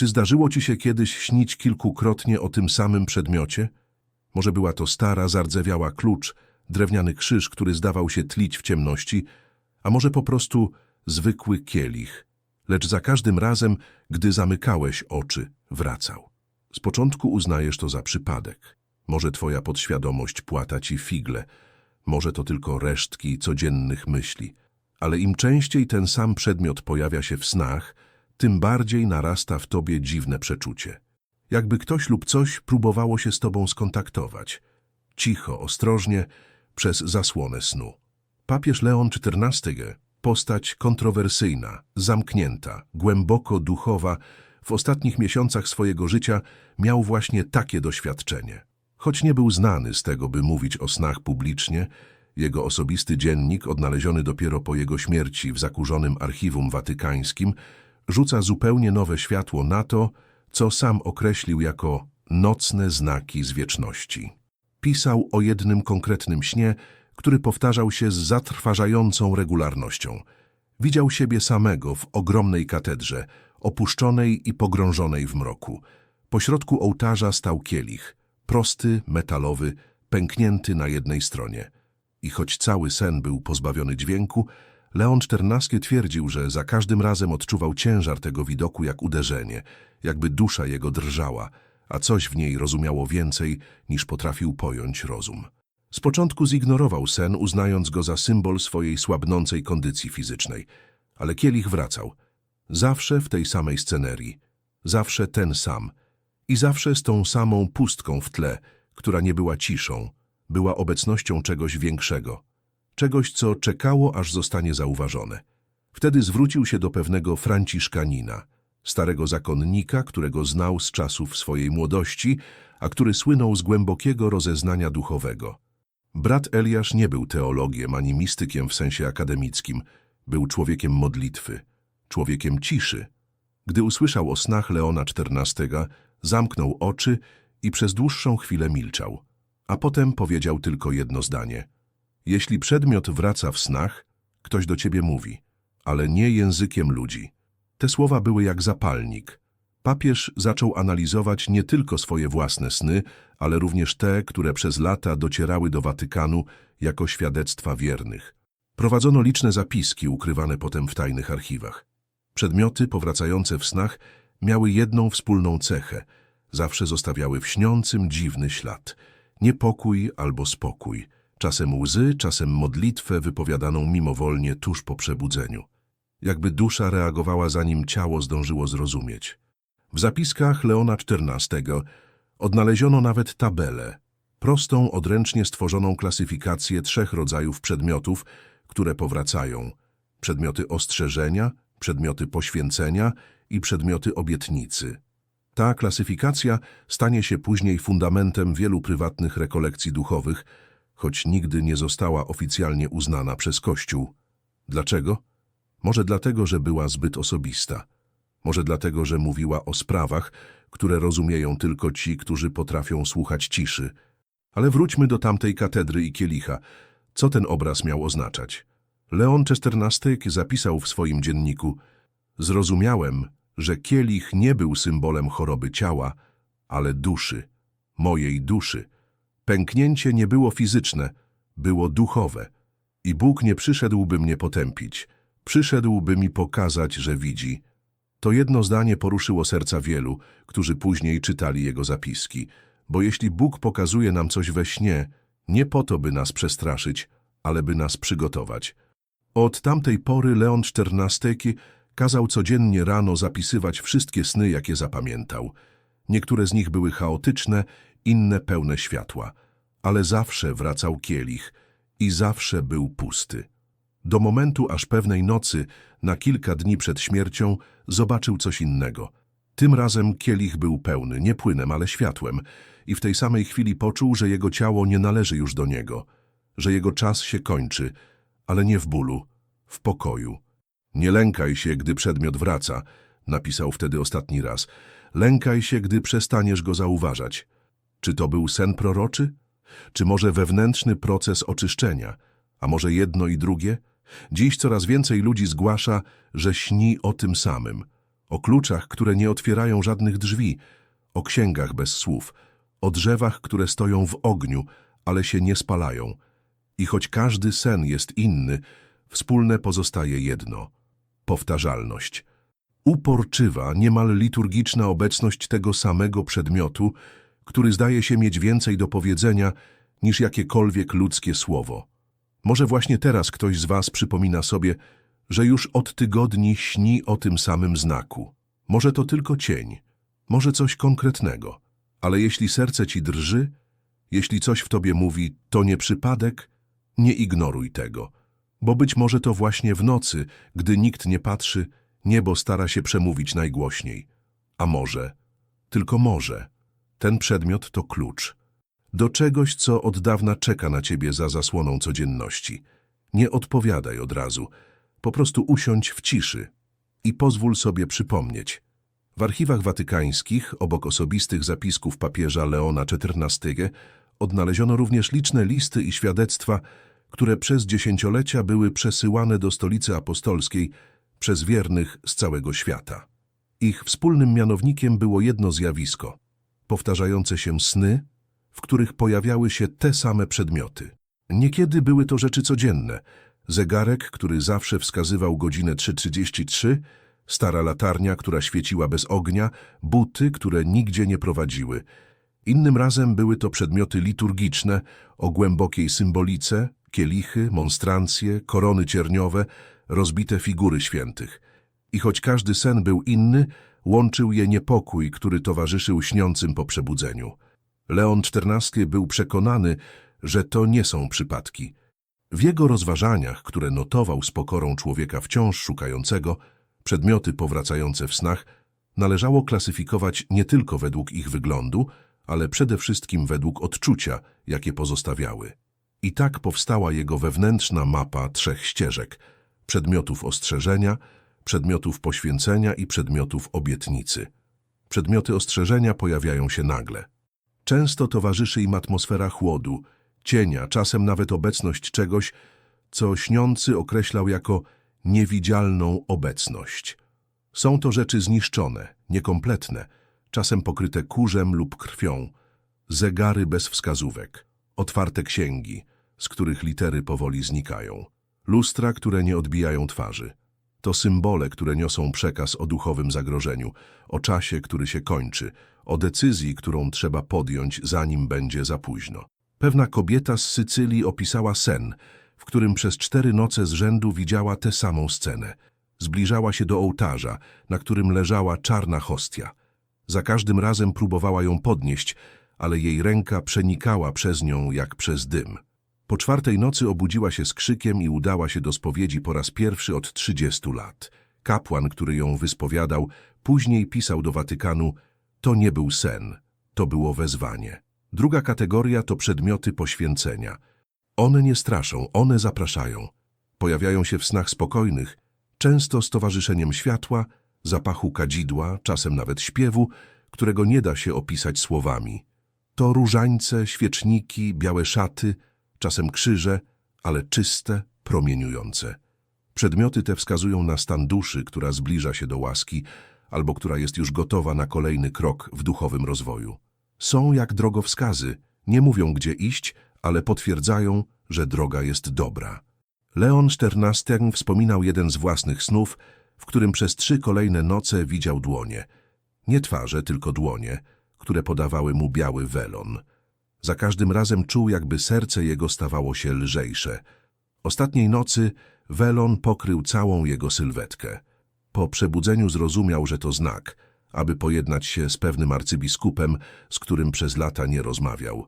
Czy zdarzyło ci się kiedyś śnić kilkukrotnie o tym samym przedmiocie? Może była to stara, zardzewiała klucz, drewniany krzyż, który zdawał się tlić w ciemności, a może po prostu zwykły kielich, lecz za każdym razem, gdy zamykałeś oczy, wracał. Z początku uznajesz to za przypadek. Może twoja podświadomość płata ci figle, może to tylko resztki codziennych myśli, ale im częściej ten sam przedmiot pojawia się w snach, tym bardziej narasta w tobie dziwne przeczucie. Jakby ktoś lub coś próbowało się z tobą skontaktować. Cicho, ostrożnie, przez zasłonę snu. Papież Leon XIV, postać kontrowersyjna, zamknięta, głęboko duchowa, w ostatnich miesiącach swojego życia miał właśnie takie doświadczenie. Choć nie był znany z tego, by mówić o snach publicznie, jego osobisty dziennik, odnaleziony dopiero po jego śmierci w zakurzonym archiwum watykańskim, rzuca zupełnie nowe światło na to, co sam określił jako nocne znaki z wieczności. Pisał o jednym konkretnym śnie, który powtarzał się z zatrważającą regularnością. Widział siebie samego w ogromnej katedrze, opuszczonej i pogrążonej w mroku. Pośrodku ołtarza stał kielich, prosty, metalowy, pęknięty na jednej stronie. I choć cały sen był pozbawiony dźwięku, Leon XIV twierdził, że za każdym razem odczuwał ciężar tego widoku jak uderzenie, jakby dusza jego drżała, a coś w niej rozumiało więcej, niż potrafił pojąć rozum. Z początku zignorował sen, uznając go za symbol swojej słabnącej kondycji fizycznej. Ale kielich wracał. Zawsze w tej samej scenerii. Zawsze ten sam. I zawsze z tą samą pustką w tle, która nie była ciszą, była obecnością czegoś większego. Czegoś, co czekało, aż zostanie zauważone. Wtedy zwrócił się do pewnego Franciszkanina, starego zakonnika, którego znał z czasów swojej młodości, a który słynął z głębokiego rozeznania duchowego. Brat Eliasz nie był teologiem ani mistykiem w sensie akademickim, był człowiekiem modlitwy, człowiekiem ciszy. Gdy usłyszał o snach Leona XIV, zamknął oczy i przez dłuższą chwilę milczał, a potem powiedział tylko jedno zdanie. Jeśli przedmiot wraca w snach, ktoś do ciebie mówi, ale nie językiem ludzi. Te słowa były jak zapalnik. Papież zaczął analizować nie tylko swoje własne sny, ale również te, które przez lata docierały do Watykanu jako świadectwa wiernych. Prowadzono liczne zapiski ukrywane potem w tajnych archiwach. Przedmioty powracające w snach miały jedną wspólną cechę. Zawsze zostawiały w śniącym dziwny ślad. Niepokój albo spokój. Czasem łzy, czasem modlitwę wypowiadaną mimowolnie tuż po przebudzeniu. Jakby dusza reagowała zanim ciało zdążyło zrozumieć. W zapiskach Leona XIV odnaleziono nawet tabelę, prostą, odręcznie stworzoną klasyfikację trzech rodzajów przedmiotów, które powracają. Przedmioty ostrzeżenia, przedmioty poświęcenia i przedmioty obietnicy. Ta klasyfikacja stanie się później fundamentem wielu prywatnych rekolekcji duchowych, choć nigdy nie została oficjalnie uznana przez Kościół. Dlaczego? Może dlatego, że była zbyt osobista. Może dlatego, że mówiła o sprawach, które rozumieją tylko ci, którzy potrafią słuchać ciszy. Ale wróćmy do tamtej katedry i kielicha. Co ten obraz miał oznaczać? Leon XIV zapisał w swoim dzienniku Zrozumiałem, że kielich nie był symbolem choroby ciała, ale duszy, mojej duszy. Pęknięcie nie było fizyczne, było duchowe. I Bóg nie przyszedł, by mnie potępić. Przyszedł, by mi pokazać, że widzi. To jedno zdanie poruszyło serca wielu, którzy później czytali jego zapiski. Bo jeśli Bóg pokazuje nam coś we śnie, nie po to, by nas przestraszyć, ale by nas przygotować. Od tamtej pory Leon XIV kazał codziennie rano zapisywać wszystkie sny, jakie zapamiętał. Niektóre z nich były chaotyczne, inne pełne światła, ale zawsze wracał kielich i zawsze był pusty. Do momentu, aż pewnej nocy, na kilka dni przed śmiercią, zobaczył coś innego. Tym razem kielich był pełny, nie płynem, ale światłem i w tej samej chwili poczuł, że jego ciało nie należy już do niego, że jego czas się kończy, ale nie w bólu, w pokoju. Nie lękaj się, gdy przedmiot wraca, napisał wtedy ostatni raz. Lękaj się, gdy przestaniesz go zauważać. Czy to był sen proroczy? Czy może wewnętrzny proces oczyszczenia? A może jedno i drugie? Dziś coraz więcej ludzi zgłasza, że śni o tym samym. O kluczach, które nie otwierają żadnych drzwi, o księgach bez słów, o drzewach, które stoją w ogniu, ale się nie spalają. I choć każdy sen jest inny, wspólne pozostaje jedno – powtarzalność. Uporczywa, niemal liturgiczna obecność tego samego przedmiotu, który zdaje się mieć więcej do powiedzenia niż jakiekolwiek ludzkie słowo. Może właśnie teraz ktoś z was przypomina sobie, że już od tygodni śni o tym samym znaku. Może to tylko cień, może coś konkretnego, ale jeśli serce ci drży, jeśli coś w tobie mówi, to nie przypadek, nie ignoruj tego, bo być może to właśnie w nocy, gdy nikt nie patrzy, niebo stara się przemówić najgłośniej. A może, tylko może, ten przedmiot to klucz do czegoś, co od dawna czeka na ciebie za zasłoną codzienności. Nie odpowiadaj od razu, po prostu usiądź w ciszy i pozwól sobie przypomnieć. W archiwach watykańskich, obok osobistych zapisków papieża Leona XIV, odnaleziono również liczne listy i świadectwa, które przez dziesięciolecia były przesyłane do stolicy apostolskiej przez wiernych z całego świata. Ich wspólnym mianownikiem było jedno zjawisko – powtarzające się sny, w których pojawiały się te same przedmioty. Niekiedy były to rzeczy codzienne. Zegarek, który zawsze wskazywał godzinę 3.33, stara latarnia, która świeciła bez ognia, buty, które nigdzie nie prowadziły. Innym razem były to przedmioty liturgiczne o głębokiej symbolice, kielichy, monstrancje, korony cierniowe, rozbite figury świętych. I choć każdy sen był inny, łączył je niepokój, który towarzyszył śniącym po przebudzeniu. Leon XIV był przekonany, że to nie są przypadki. W jego rozważaniach, które notował z pokorą człowieka wciąż szukającego, przedmioty powracające w snach należało klasyfikować nie tylko według ich wyglądu, ale przede wszystkim według odczucia, jakie pozostawiały. I tak powstała jego wewnętrzna mapa trzech ścieżek – przedmiotów ostrzeżenia, przedmiotów poświęcenia i przedmiotów obietnicy. Przedmioty ostrzeżenia pojawiają się nagle. Często towarzyszy im atmosfera chłodu, cienia, czasem nawet obecność czegoś, co śniący określał jako niewidzialną obecność. Są to rzeczy zniszczone, niekompletne, czasem pokryte kurzem lub krwią, zegary bez wskazówek, otwarte księgi, z których litery powoli znikają, lustra, które nie odbijają twarzy. To symbole, które niosą przekaz o duchowym zagrożeniu, o czasie, który się kończy, o decyzji, którą trzeba podjąć, zanim będzie za późno. Pewna kobieta z Sycylii opisała sen, w którym przez cztery noce z rzędu widziała tę samą scenę. Zbliżała się do ołtarza, na którym leżała czarna hostia. Za każdym razem próbowała ją podnieść, ale jej ręka przenikała przez nią jak przez dym. Po czwartej nocy obudziła się z krzykiem i udała się do spowiedzi po raz pierwszy od trzydziestu lat. Kapłan, który ją wyspowiadał, później pisał do Watykanu, to nie był sen, to było wezwanie. Druga kategoria to przedmioty poświęcenia. One nie straszą, one zapraszają. Pojawiają się w snach spokojnych, często z towarzyszeniem światła, zapachu kadzidła, czasem nawet śpiewu, którego nie da się opisać słowami. To różańce, świeczniki, białe szaty, czasem krzyże, ale czyste, promieniujące. Przedmioty te wskazują na stan duszy, która zbliża się do łaski, albo która jest już gotowa na kolejny krok w duchowym rozwoju. Są jak drogowskazy, nie mówią gdzie iść, ale potwierdzają, że droga jest dobra. Leon XIV wspominał jeden z własnych snów, w którym przez trzy kolejne noce widział dłonie. Nie twarze, tylko dłonie, które podawały mu biały welon. Za każdym razem czuł, jakby serce jego stawało się lżejsze. Ostatniej nocy welon pokrył całą jego sylwetkę. Po przebudzeniu zrozumiał, że to znak, aby pojednać się z pewnym arcybiskupem, z którym przez lata nie rozmawiał.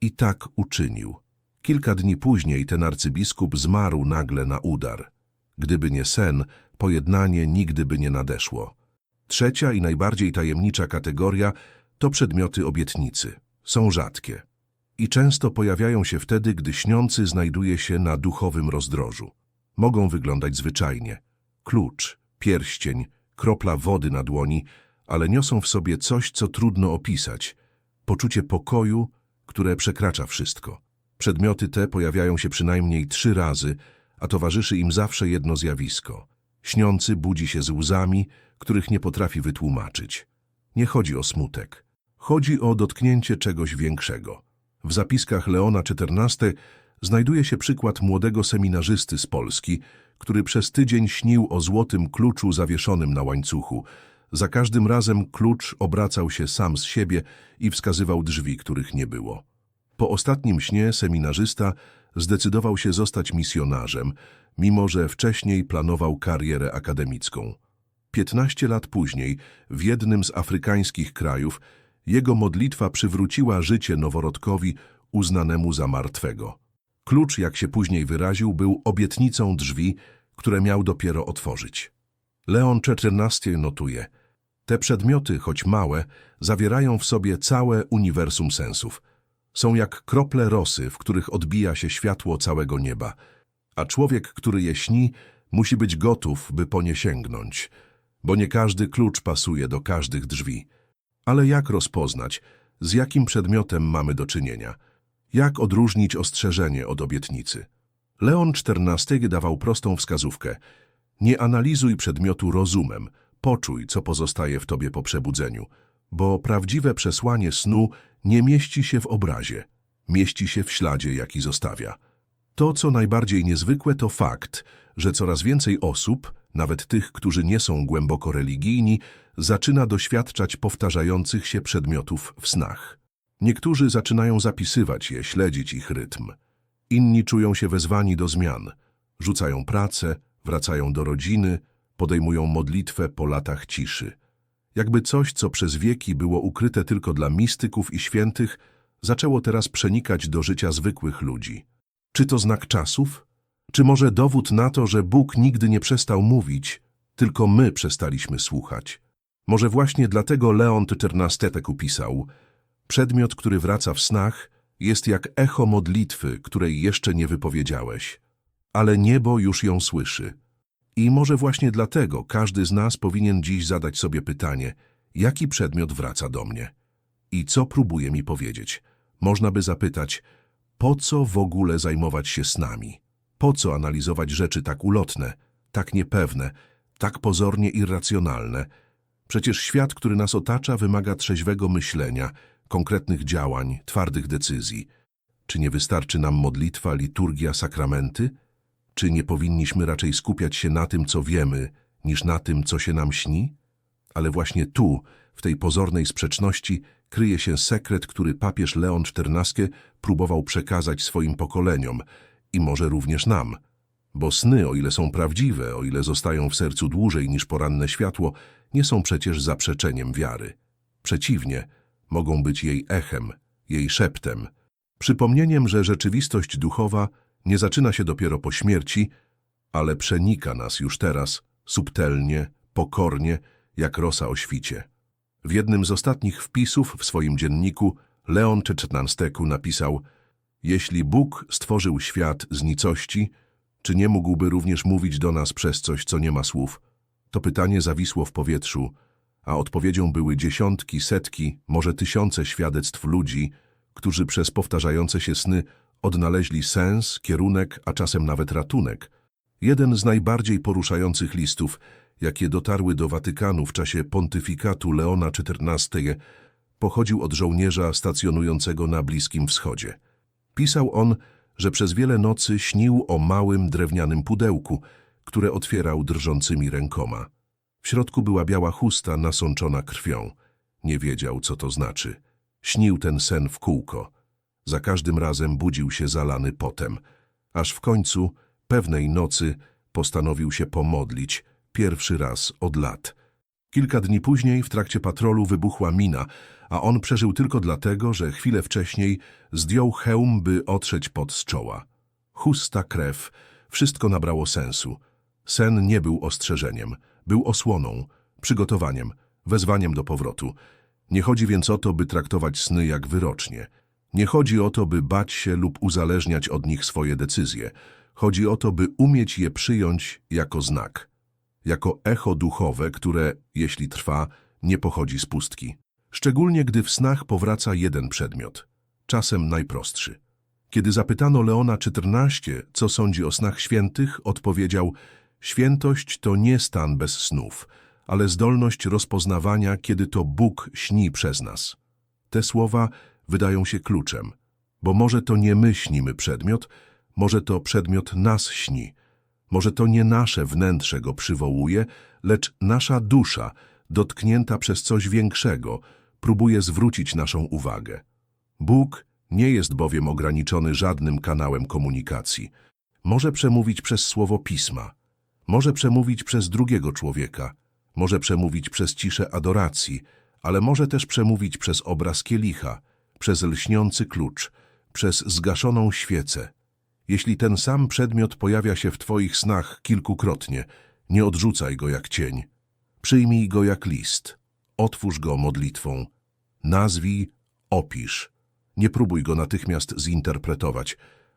I tak uczynił. Kilka dni później ten arcybiskup zmarł nagle na udar. Gdyby nie sen, pojednanie nigdy by nie nadeszło. Trzecia i najbardziej tajemnicza kategoria to przedmioty obietnicy. Są rzadkie i często pojawiają się wtedy, gdy śniący znajduje się na duchowym rozdrożu. Mogą wyglądać zwyczajnie. Klucz, pierścień, kropla wody na dłoni, ale niosą w sobie coś, co trudno opisać. Poczucie pokoju, które przekracza wszystko. Przedmioty te pojawiają się przynajmniej trzy razy, a towarzyszy im zawsze jedno zjawisko. Śniący budzi się z łzami, których nie potrafi wytłumaczyć. Nie chodzi o smutek. Chodzi o dotknięcie czegoś większego. W zapiskach Leona XIV znajduje się przykład młodego seminarzysty z Polski, który przez tydzień śnił o złotym kluczu zawieszonym na łańcuchu. Za każdym razem klucz obracał się sam z siebie i wskazywał drzwi, których nie było. Po ostatnim śnie seminarzysta zdecydował się zostać misjonarzem, mimo że wcześniej planował karierę akademicką. 15 lat później, w jednym z afrykańskich krajów, jego modlitwa przywróciła życie noworodkowi uznanemu za martwego. Klucz, jak się później wyraził, był obietnicą drzwi, które miał dopiero otworzyć. Leon XIV notuje, te przedmioty, choć małe, zawierają w sobie całe uniwersum sensów. Są jak krople rosy, w których odbija się światło całego nieba, a człowiek, który je śni, musi być gotów, by po nie sięgnąć, bo nie każdy klucz pasuje do każdych drzwi. Ale jak rozpoznać, z jakim przedmiotem mamy do czynienia? Jak odróżnić ostrzeżenie od obietnicy? Leon XIV dawał prostą wskazówkę. Nie analizuj przedmiotu rozumem, poczuj, co pozostaje w tobie po przebudzeniu, bo prawdziwe przesłanie snu nie mieści się w obrazie, mieści się w śladzie, jaki zostawia. To, co najbardziej niezwykłe, to fakt, że coraz więcej osób, nawet tych, którzy nie są głęboko religijni, zaczyna doświadczać powtarzających się przedmiotów w snach. Niektórzy zaczynają zapisywać je, śledzić ich rytm. Inni czują się wezwani do zmian. Rzucają pracę, wracają do rodziny, podejmują modlitwę po latach ciszy. Jakby coś, co przez wieki było ukryte tylko dla mistyków i świętych, zaczęło teraz przenikać do życia zwykłych ludzi. Czy to znak czasów? Czy może dowód na to, że Bóg nigdy nie przestał mówić, tylko my przestaliśmy słuchać? Może właśnie dlatego Leon XIV upisał Przedmiot, który wraca w snach, jest jak echo modlitwy, której jeszcze nie wypowiedziałeś, ale niebo już ją słyszy. I może właśnie dlatego każdy z nas powinien dziś zadać sobie pytanie, jaki przedmiot wraca do mnie? I co próbuje mi powiedzieć? Można by zapytać, po co w ogóle zajmować się snami? Po co analizować rzeczy tak ulotne, tak niepewne, tak pozornie irracjonalne? Przecież świat, który nas otacza, wymaga trzeźwego myślenia, konkretnych działań, twardych decyzji. Czy nie wystarczy nam modlitwa, liturgia, sakramenty? Czy nie powinniśmy raczej skupiać się na tym, co wiemy, niż na tym, co się nam śni? Ale właśnie tu, w tej pozornej sprzeczności, kryje się sekret, który papież Leon XIV próbował przekazać swoim pokoleniom i może również nam. Bo sny, o ile są prawdziwe, o ile zostają w sercu dłużej niż poranne światło, nie są przecież zaprzeczeniem wiary. Przeciwnie, mogą być jej echem, jej szeptem, przypomnieniem, że rzeczywistość duchowa nie zaczyna się dopiero po śmierci, ale przenika nas już teraz, subtelnie, pokornie, jak rosa o świcie. W jednym z ostatnich wpisów w swoim dzienniku Leon XIV napisał Jeśli Bóg stworzył świat z nicości, czy nie mógłby również mówić do nas przez coś, co nie ma słów? To pytanie zawisło w powietrzu, a odpowiedzią były dziesiątki, setki, może tysiące świadectw ludzi, którzy przez powtarzające się sny odnaleźli sens, kierunek, a czasem nawet ratunek. Jeden z najbardziej poruszających listów, jakie dotarły do Watykanu w czasie pontyfikatu Leona XIV, pochodził od żołnierza stacjonującego na Bliskim Wschodzie. Pisał on, że przez wiele nocy śnił o małym drewnianym pudełku, które otwierał drżącymi rękoma. W środku była biała chusta nasączona krwią. Nie wiedział, co to znaczy. Śnił ten sen w kółko. Za każdym razem budził się zalany potem, aż w końcu, pewnej nocy, postanowił się pomodlić, pierwszy raz od lat. Kilka dni później w trakcie patrolu wybuchła mina, a on przeżył tylko dlatego, że chwilę wcześniej zdjął hełm, by otrzeć pot z czoła. Chusta krew, wszystko nabrało sensu. Sen nie był ostrzeżeniem, był osłoną, przygotowaniem, wezwaniem do powrotu. Nie chodzi więc o to, by traktować sny jak wyrocznie. Nie chodzi o to, by bać się lub uzależniać od nich swoje decyzje. Chodzi o to, by umieć je przyjąć jako znak, jako echo duchowe, które, jeśli trwa, nie pochodzi z pustki. Szczególnie gdy w snach powraca jeden przedmiot, czasem najprostszy. Kiedy zapytano Leona XIV, co sądzi o snach świętych, odpowiedział Świętość to nie stan bez snów, ale zdolność rozpoznawania, kiedy to Bóg śni przez nas. Te słowa wydają się kluczem, bo może to nie my śnimy przedmiot, może to przedmiot nas śni. Może to nie nasze wnętrze go przywołuje, lecz nasza dusza, dotknięta przez coś większego, próbuje zwrócić naszą uwagę. Bóg nie jest bowiem ograniczony żadnym kanałem komunikacji. Może przemówić przez słowo pisma, może przemówić przez drugiego człowieka, może przemówić przez ciszę adoracji, ale może też przemówić przez obraz kielicha, przez lśniący klucz, przez zgaszoną świecę. Jeśli ten sam przedmiot pojawia się w Twoich snach kilkukrotnie, nie odrzucaj go jak cień. Przyjmij go jak list. Otwórz go modlitwą. Nazwij, opisz. Nie próbuj go natychmiast zinterpretować.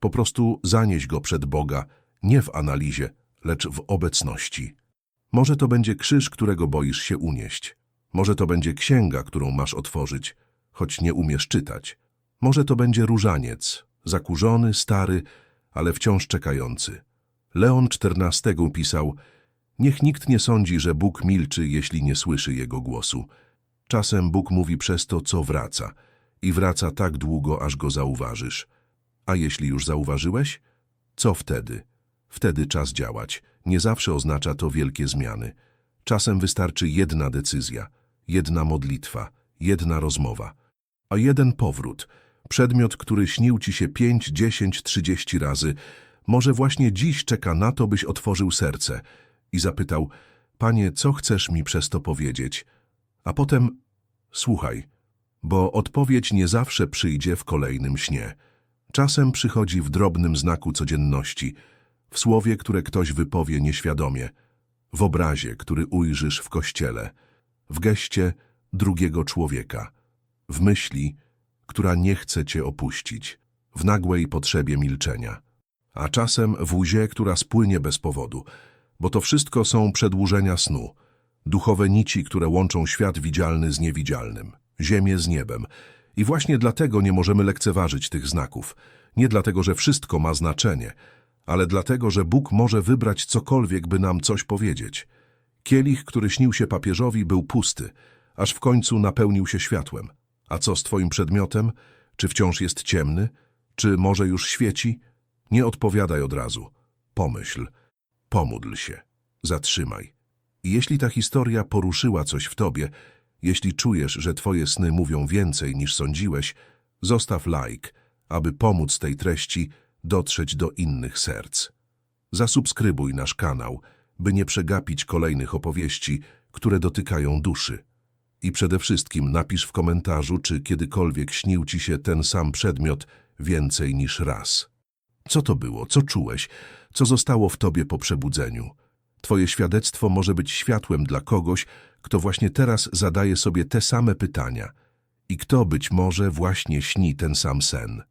Po prostu zanieś go przed Boga, nie w analizie, lecz w obecności. Może to będzie krzyż, którego boisz się unieść. Może to będzie księga, którą masz otworzyć, choć nie umiesz czytać. Może to będzie różaniec, zakurzony, stary, ale wciąż czekający. Leon XIV pisał, niech nikt nie sądzi, że Bóg milczy, jeśli nie słyszy Jego głosu. Czasem Bóg mówi przez to, co wraca i wraca tak długo, aż go zauważysz. A jeśli już zauważyłeś? Co wtedy? Wtedy czas działać. Nie zawsze oznacza to wielkie zmiany. Czasem wystarczy jedna decyzja, jedna modlitwa, jedna rozmowa, a jeden powrót. Przedmiot, który śnił ci się pięć, dziesięć, trzydzieści razy, może właśnie dziś czeka na to, byś otworzył serce. I zapytał, Panie, co chcesz mi przez to powiedzieć? A potem, słuchaj, bo odpowiedź nie zawsze przyjdzie w kolejnym śnie. Czasem przychodzi w drobnym znaku codzienności, w słowie, które ktoś wypowie nieświadomie, w obrazie, który ujrzysz w kościele, w geście drugiego człowieka, w myśli, która nie chce cię opuścić, w nagłej potrzebie milczenia, a czasem w łzie, która spłynie bez powodu, bo to wszystko są przedłużenia snu, duchowe nici, które łączą świat widzialny z niewidzialnym, ziemię z niebem. I właśnie dlatego nie możemy lekceważyć tych znaków. Nie dlatego, że wszystko ma znaczenie, ale dlatego, że Bóg może wybrać cokolwiek, by nam coś powiedzieć. Kielich, który śnił się papieżowi, był pusty, aż w końcu napełnił się światłem. A co z twoim przedmiotem? Czy wciąż jest ciemny? Czy może już świeci? Nie odpowiadaj od razu. Pomyśl. Pomódl się. Zatrzymaj. I jeśli ta historia poruszyła coś w tobie, jeśli czujesz, że twoje sny mówią więcej niż sądziłeś, zostaw like, aby pomóc tej treści dotrzeć do innych serc. Zasubskrybuj nasz kanał, by nie przegapić kolejnych opowieści, które dotykają duszy. I przede wszystkim napisz w komentarzu, czy kiedykolwiek śnił ci się ten sam przedmiot więcej niż raz. Co to było? Co czułeś? Co zostało w tobie po przebudzeniu? Twoje świadectwo może być światłem dla kogoś, kto właśnie teraz zadaje sobie te same pytania i kto być może właśnie śni ten sam sen.